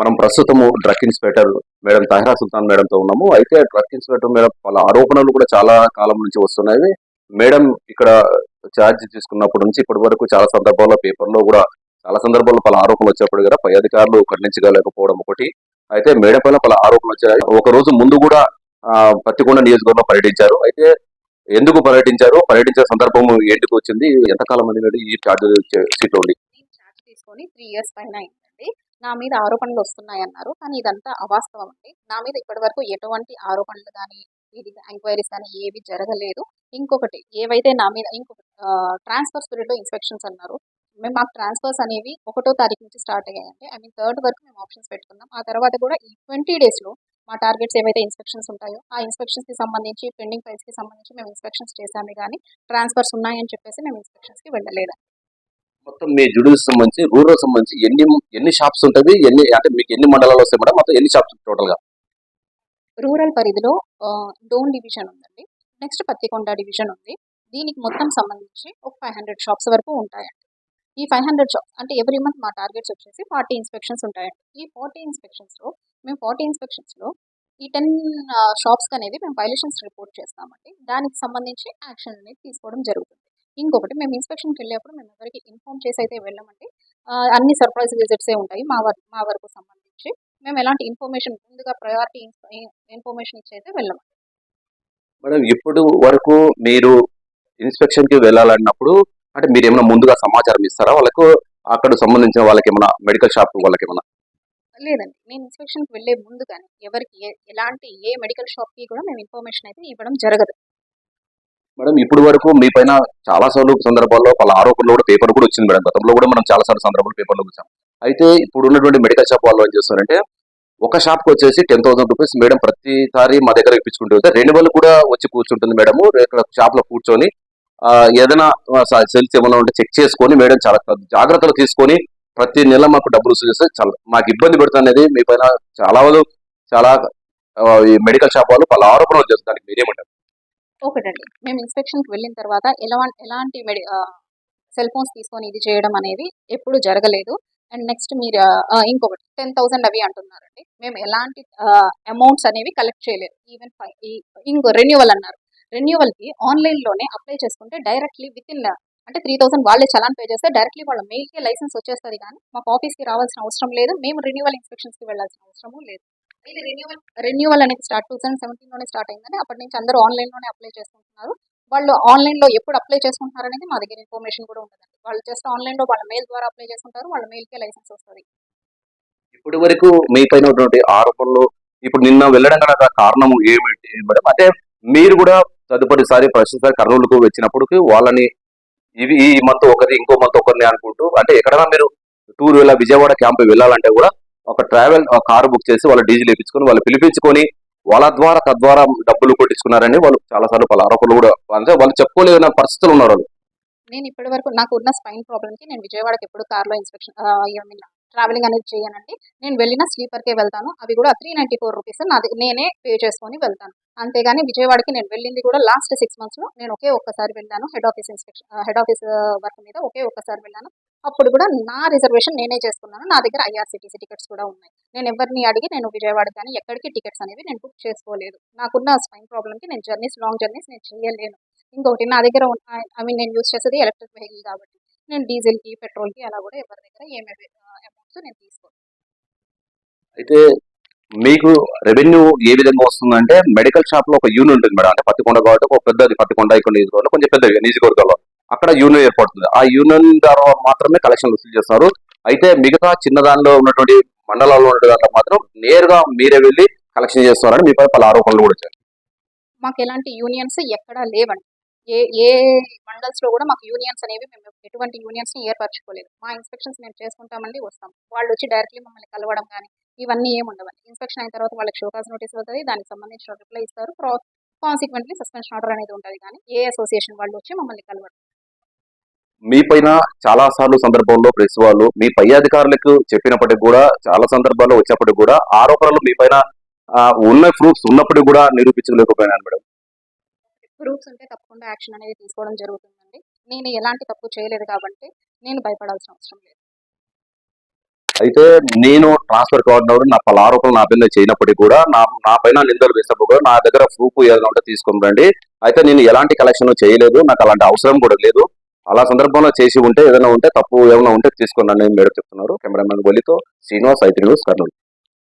మనం ప్రస్తుతము drug inspector madam Tahara Sultan మేడంతో ఉన్నాము. అయితే డ్రగ్ ఇన్స్పెక్టర్ మేడం వాళ్ళ ఆరోపణలు కూడా చాలా కాలం నుంచి వస్తున్నాయి. మేడం ఇక్కడ ఛార్జ్ తీసుకున్నప్పటి నుంచి ఇప్పటి వరకు చాలా సందర్భాల్లో పేపర్లో కూడా చాలా సందర్భాల్లో పలు ఆరోపణలు వచ్చినప్పుడు కదా పై అధికారులు ఖండించగలేకపోవడం ఒకటి. అయితే మేడం పైన పలు ఆరోపణలు వచ్చాయి. ఒక రోజు ముందు కూడా పత్తికొండ నియోజకవర్గంలో పర్యటించారు. అయితే ఎందుకు పర్యటించారు? పర్యటించే సందర్భం ఎందుకు వచ్చింది? ఎంతకాలం అనేది ఈ ఛార్జ్ సీట్ ఉంది తీసుకొని త్రీ ఇయర్స్ పైన నా మీద ఆరోపణలు వస్తున్నాయి అన్నారు. కానీ ఇదంతా అవాస్తవం అండి. నా మీద ఇప్పటి వరకు ఎటువంటి ఆరోపణలు కానీ ఇది ఎంక్వైరీస్ కానీ ఏవి జరగలేదు. ఇంకొకటి ఏవైతే నా మీద ఇంకొకటి ట్రాన్స్ఫర్ స్పిరిట్లో ఇన్స్పెక్షన్స్ అన్నారు. మేము మాకు ట్రాన్స్ఫర్స్ అనేవి ఒకటో తారీఖు నుంచి స్టార్ట్ అయ్యాయండి. ఐ మీన్ థర్డ్ వరకు మేము ఆప్షన్స్ పెట్టుకున్నాం. ఆ తర్వాత కూడా ఈ ట్వంటీ డేస్లో మా టార్గెట్స్ ఏవైతే ఇన్స్పెక్షన్స్ ఉంటాయో ఆ ఇన్స్పెక్షన్స్కి సంబంధించి పెండింగ్ ఫైల్స్కి సంబంధించి మేము ఇన్స్పెక్షన్స్ చేశాము కానీ ట్రాన్స్ఫర్స్ ఉన్నాయని చెప్పేసి మేము ఇన్స్పెక్షన్స్కి వెళ్ళలేదు. మొత్తం మీ జుడిస్ సంబంధించి రూరల్ సంబంధించి ఎన్ని ఎన్ని షాప్స్ ఉంటుంది? ఎన్ని అంటే మీకు ఎన్ని మండలాలు వస్తాయి మేడం? మొత్తం ఎన్ని షాప్స్ టోటల్గా రూరల్ పరిధిలో డోన్ డివిజన్ ఉందండి. నెక్స్ట్ పత్తికొండ డివిజన్ ఉంది. దీనికి మొత్తం సంబంధించి ఒక ఫైవ్ హండ్రెడ్ షాప్స్ వరకు ఉంటాయండి. ఈ ఫైవ్ హండ్రెడ్ షాప్స్ అంటే ఎవ్రీ మంత్ మా టార్గెట్స్ వచ్చేసి ఫార్టీ ఇన్స్పెక్షన్స్ ఉంటాయండి. ఈ ఫార్టీ ఇన్స్పెక్షన్స్లో మేము ఫార్టీ ఇన్స్పెక్షన్స్లో ఈ టెన్ షాప్స్ అనేది మేము వైలేషన్స్ రిపోర్ట్ చేస్తామండి. దానికి సంబంధించి యాక్షన్ అనేది తీసుకోవడం జరుగుతుంది. ఇంకొకటి మేము ఇన్స్పెక్షన్కి వెళ్ళేప్పుడు మేము ఎవరికి ఇన్ఫామ్ చేసి అయితే వెళ్ళమండి అన్ని సర్ప్రైజ్ విజిట్సే ఉంటాయి మా వరకు మా వరకు సంబంధించి. మేము ఎలాంటి ఇన్ఫర్మేషన్ ముందుగా ప్రయారిటీ ఇన్ఫర్మేషన్ ఇచ్చి అయితే వెళ్ళము మేడం ఇప్పుడు వరకు మీరు ఇన్స్పెక్షన్కి వెళ్ళాలన్నప్పుడు అంటే మీరు ఏమైనా ముందుగా సమాచారం ఇస్తారా? వాళ్ళకు అక్కడ సంబంధించిన వాళ్ళకి ఏమైనా మెడికల్ షాప్ వాళ్ళకి ఏమైనా? లేదండి. నేను ఇన్స్పెక్షన్కి వెళ్ళే ముందు కానీ ఎవరికి ఏ- ఎలాంటి ఏ మెడికల్ షాప్కి కూడా మేము ఇన్ఫర్మేషన్ అయితే ఇవ్వడం జరగదు. మేడం ఇప్పుడు వరకు మీ పైన చాలా సార్లు సందర్భాల్లో పలు ఆరోపణలు కూడా పేపర్ కూడా వచ్చింది మేడం. గతంలో కూడా మనం చాలా సార్లు సందర్భాలు పేపర్లో వచ్చాం అయితే ఇప్పుడు ఉన్నటువంటి మెడికల్ షాప్ వాళ్ళు ఏం చేస్తారంటే ఒక షాప్కి వచ్చేసి టెన్ థౌసండ్ రూపీస్ మేడం ప్రతిసారి మా దగ్గర ఇప్పించుకుంటూ వెళ్తే వేలు కూడా వచ్చి కూర్చుంటుంది మేడం ఇక్కడ షాప్లో కూర్చొని ఏదైనా సెల్స్ ఏమైనా ఉంటే చెక్ చేసుకొని మేడం చాలా జాగ్రత్తలు తీసుకొని ప్రతి నెల మాకు డబ్బులు వసూలు చేస్తే చాలా మాకు ఇబ్బంది పెడుతుంది అనేది మీ పైన చాలా వాళ్ళు చాలా ఈ మెడికల్ షాప్ వాళ్ళు పలు ఆరోపణలు చేస్తారు దానికి మీరేమంటారు? ఒకటండి. మేము ఇన్స్పెక్షన్కి వెళ్ళిన తర్వాత ఎలా ఎలాంటి మెడి సెల్ ఫోన్స్ తీసుకొని ఇది చేయడం అనేది ఎప్పుడు జరగలేదు. అండ్ నెక్స్ట్ మీరు ఇంకొకటి టెన్ థౌసండ్ అవి అంటున్నారండి. మేము ఎలాంటి అమౌంట్స్ అనేవి కలెక్ట్ చేయలేదు. ఈవెన్ ఫైవ్ ఇంకో రెన్యువల్ అన్నారు. రెన్యువల్కి ఆన్లైన్లోనే అప్లై చేసుకుంటే డైరెక్ట్లీ విత్ ఇన్ అంటే త్రీ థౌసండ్ వాళ్ళే చలాన్ పే చేస్తే డైరెక్ట్లీ వాళ్ళ మెయిల్కే లైసెన్స్ వచ్చేస్తుంది కానీ మాకు ఆఫీస్కి రావాల్సిన అవసరం లేదు. మేము రెన్యువల్ ఇన్స్పెక్షన్స్కి వెళ్ళాల్సిన అవసరము లేదు. ఇది రెన్యువల్ రెన్యువల్ అనేది స్టార్ట్ టూ థౌసండ్ సెవెంటీన్లోనే స్టార్ట్ అయిందని అప్పటి నుంచి అందరూ ఆన్లైన్లోనే అప్లై చేసుకుంటున్నారు. వాళ్ళు ఆన్లైన్లో ఎప్పుడు అప్లై చేసుకుంటున్నారు అనేది మా దగ్గర ఇన్ఫర్మేషన్ కూడా ఉంటుంది వాళ్ళు జస్ట్ ఆన్లైన్లో వాళ్ళ మెయిల్ ద్వారా అప్లై చేసుకుంటారు. వాళ్ళ మెయిల్కే లైసెన్స్ వస్తుంది. ఇప్పటి వరకు మీ పైన ఉన్నటువంటి ఆరోపణలు ఇప్పుడు నిన్న వెళ్ళడం గల కారణం ఏమిటి? మేడం అంటే మీరు కూడా తదుపరిసారి ప్రస్తుతసారి కర్నూలుకు వచ్చినప్పుడు వాళ్ళని ఇవి ఈ మంత్ ఒకరి ఇంకో మంత్ ఒకరిని అనుకుంటూ అంటే ఎక్కడైనా మీరు టూర్ వెళ్ళా విజయవాడ క్యాంప్ వెళ్ళాలంటే కూడా ఒక ట్రావెల్ కారు బుక్ చేసి వాళ్ళ డీజిల్ వేయించుకొని వాళ్ళు పిలిపించుకొని వాళ్ళ ద్వారా తద్వారా డబ్బులు కొట్టించుకున్నారని వాళ్ళు. చాలా సార్లు వాళ్ళ ఆరోపణలు కూడా అంటే వాళ్ళు చెప్పుకోలేదన్న పరిస్థితులు ఉన్నారు వాళ్ళు. నేను ఇప్పటి వరకు నాకు ఉన్న స్పైన్ ప్రాబ్లమ్కి నేను విజయవాడకి ఎప్పుడు కార్లో ఇన్స్పెక్షన్ ట్రావెలింగ్ అనేది చేయనండి. నేను వెళ్ళిన స్లీపర్కే వెళ్తాను. అవి కూడా త్రీ నైంటీ ఫోర్ రూపీస్ నాది నేనే పే చేసుకొని వెళ్తాను. అంతేగాని విజయవాడకి నేను వెళ్ళింది కూడా లాస్ట్ సిక్స్ మంత్స్లో నేను ఒకే ఒక్కసారి వెళ్ళాను. Head office inspection head office work మీద ఒకే ఒక్కసారి వెళ్ళాను. అప్పుడు కూడా నా రిజర్వేషన్ నేనే చేసుకున్నాను. నా దగ్గర ఐఆర్సిటీసీ టికెట్స్ కూడా ఉన్నాయి. నేను ఎవరిని అడిగి నేను విజయవాడ కానీ ఎక్కడికి టికెట్స్ అనేవి నేను బుక్ చేసుకోలేదు. నాకున్న స్పైన్ ప్రాబ్లమ్కి నేను జర్నీస్ లాంగ్ జర్నీస్ నేను చేయలేను. ఇంకొకటి నా దగ్గర ఐ మీన్ నేను యూస్ చేసేది ఎలక్ట్రిక్ వెహికల్ కాబట్టి నేను డీజిల్కి పెట్రోల్కి అలా కూడా ఎవరి దగ్గర ఏమేమి అమౌంట్స్ నేను తీసుకోను. అయితే మీకు రెవెన్యూ ఏ విధంగా వస్తుందంటే మెడికల్ షాప్లో ఒక యూనిట్ ఉంటుంది మేడం. అంటే పత్తికొండ కాబట్టి ఒక పెద్దది పత్తికొండ ఇక్కడ నియోజకవర్గంలో కొంచెం పెద్ద నియోజకవర్గంలో. అక్కడ యూనియన్ ఏర్పడుతుంది. ఆ యూనియన్ ద్వారా మాత్రమే కలెక్షన్ వసూలు చేస్తారు అయితే మిగతా చిన్న దానిలో ఉన్నటువంటి మండలాల్లో ఉన్నటువంటి దాంట్లో మాత్రం నేరుగా మీరే వెళ్ళి కలెక్షన్ చేస్తున్నారని మీపై పలు ఆరోపణలు కూడా వచ్చాయి. మాకు ఎలాంటి యూనియన్స్ ఎక్కడా లేవండి. ఏ ఏ మండల్స్లో కూడా మాకు యూనియన్స్ అనేవి మేము ఎటువంటి యూనియన్స్ని ఏర్పరచుకోలేదు. మా ఇన్స్పెక్షన్స్ మేము చేసుకుంటామండి వస్తాం. వాళ్ళు వచ్చి డైరెక్ట్లీ మమ్మల్ని కలవడం కానీ ఇవన్నీ ఏమి ఉండవండి. ఇన్స్పెక్షన్ అయిన తర్వాత వాళ్ళకి షోకాస్ నోటీస్ అవుతుంది దానికి సంబంధించిన రిప్లై ఇస్తారు. కాన్సిక్వెంట్లీ సస్పెన్షన్ ఆర్డర్ అనేది ఉంటుంది కానీ ఏ అసోసియేషన్ వాళ్ళు వచ్చి మమ్మల్ని కలవడం మీ పైన చాలా సార్లు సందర్భంలో ప్రెస్ వాళ్ళు మీ పై అధికారులకు చెప్పినప్పటికి కూడా చాలా సందర్భాల్లో వచ్చినప్పటికి కూడా ఆరోపణలు మీ పైన ఉన్న ప్రూఫ్స్ ఉన్నప్పటికీ కూడా నిరూపించలేకపోయినాను మేడం. ప్రూఫ్స్ ఉంటే తప్పకుండా యాక్షన్ అనేది తీసుకోవడం జరుగుతుందండి. నేను ఎలాంటి తప్పు చేయలేదు కాబట్టి నేను భయపడాల్సిన అవసరం లేదు. అయితే నేను ట్రాన్స్ఫర్ కోఆర్డినేటర్ నా పలు ఆరోపణలు నా మీద చేయనప్పటికీ కూడా నా నా పైన నిందలు వేసినప్పుడు కూడా నా దగ్గర ప్రూఫ్ ఏదైనా ఉంటే తీసుకొని రండి. అయితే నేను ఎలాంటి కలెక్షన్ చేయలేదు నాకు అలాంటి అవసరం కూడా లేదు. అలా సందర్భంలో చేసి ఉంటే ఏదైనా ఉంటే తప్పు ఏమైనా ఉంటే తీసుకున్నాను మేడం చెప్తున్నారు. కెమెరామెన్ బలితో శ్రీనివాస్ ఐటీ న్యూస్ కర్నూలు.